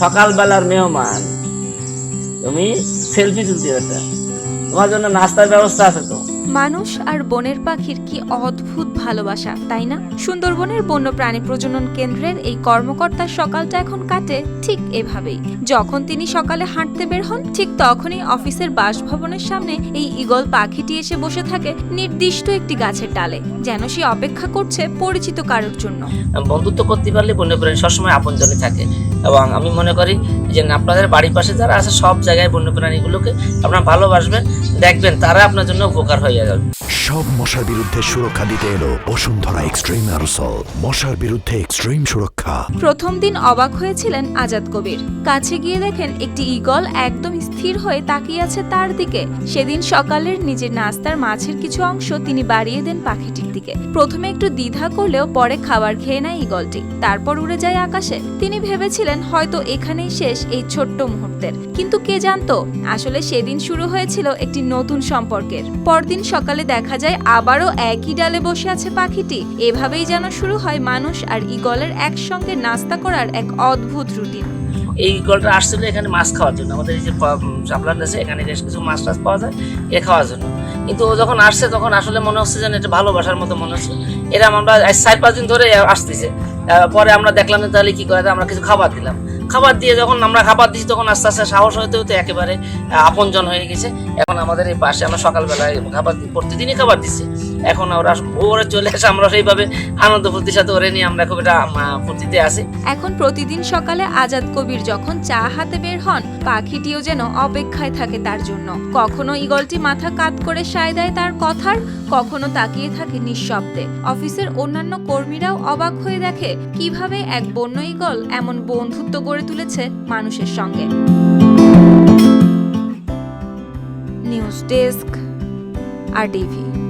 সকালবেলার মেহমান। তুমি সেলফি তুলতে এটা তোমার জন্য নাস্তার ব্যবস্থা আছে তো। মানুষ আর বনের পাখির কি অদ্ভুত ভালোবাসা, তাই না? সুন্দরবনের বন্য প্রাণী প্রজনন কেন্দ্রের এই কর্মকর্তার সকালটা এখন কাটে ঠিক এভাবেই। যখন তিনি সকালে হাঁটতে বের হন, ঠিক তখনই অফিসের বাসভবনের সামনে এই ঈগল পাখিটি এসে বসে থাকে নির্দিষ্ট একটি গাছের ডালে, যেন সে অপেক্ষা করছে পরিচিত কারোর জন্য। বন্ধুত্ব করতে পারলে বন্যপ্রাণী সবসময় আপনজনে থাকে এবং আমি মনে করি যে আপনাদের বাড়ির পাশে যারা আছে, সব জায়গায় বন্যপ্রাণীগুলোকে আপনারা ভালোবাসবেন, দেখবেন তারা আপনার জন্য উপকার হয়ে যাবে। সব মশার বিরুদ্ধে সুরক্ষা দিতে এলো বসুন্ধরা এক্সট্রিম অ্যারোসল। মশার বিরুদ্ধে এক্সট্রিম সুরক্ষা। প্রথম দিন অবাক হয়েছিলেন আজাদ কবির। কাছে গিয়ে দেখেন একটি ঈগল একদম স্থির হয়ে তাকিয়ে আছে তার দিকে। সেদিন সকালের নিজের নাস্তার মাছের কিছু অংশ তিনি বাড়িয়ে দেন পাখিটির দিকে। প্রথমে একটু দ্বিধা করলেও পরে খাবার খেয়ে নেয় ঈগলটি। তারপর উড়ে যায় আকাশে। তিনি ভেবেছিলেন হয়তো এখানেই শেষ এই ছোট্ট মুহূর্তের। কিন্তু কে জানতো? আসলে সেদিন শুরু হয়েছিল একটি নতুন সম্পর্কের। পরদিন সকালে দেখা যায় আবারও একই ডালে বসে আছে পাখিটি। এভাবেই যেন শুরু হয় মানুষ আর ঈগলের একসঙ্গে নাস্তা করার এক অদ্ভুত রুটিন। এই গলটা আসছিল এখানে মাছ খাওয়ার জন্য। আমাদের এই যে চাপলান আছে, এখানে বেশ কিছু মাছ টাছ পাওয়া যায় এ খাওয়ার জন্য। কিন্তু ও যখন আসছে, তখন আসলে মনে হচ্ছে যেন এটা ভালোবাসার মতো মনে হচ্ছে। এরম আমরা চার পাঁচ দিন ধরে আসতেছে। পরে আমরা দেখলাম যে তাহলে কি করে, আমরা কিছু খাবার দিলাম। খাবার দিয়ে যখন আমরা খাবার দিচ্ছি তখন আস্তে আস্তে সাহস হতে হতে একেবারে আপনজন হয়ে গেছে। এখন আমাদের এই পাশে আমরা সকালবেলায় খাবার প্রতিদিনই খাবার দিচ্ছি। এখন ওরা ওরা চলে আসে আমরা সেইভাবে আনন্দ ফুর্তির সাথে ওরে নিয়ে আমরা খুব এটা ফুর্তিতে আসি এখন প্রতিদিন সকালে আজাদ কবির যখন চা হাতে বের হন, পাখিটিও যেন অপেক্ষায় থাকে তার জন্য। কখনো ঈগলটি মাথা কাত করে সায় দেয় তার কথার, কখনো তাকিয়ে থাকে নিঃশব্দে। অফিসের অন্যান্য কর্মীরাও অবাক হয়ে দেখে, কীভাবে এক বন্য ঈগল এমন বন্ধুত্ব গড়ে তুলেছে মানুষের সঙ্গে। নিউজ ডেস্ক আর টিভি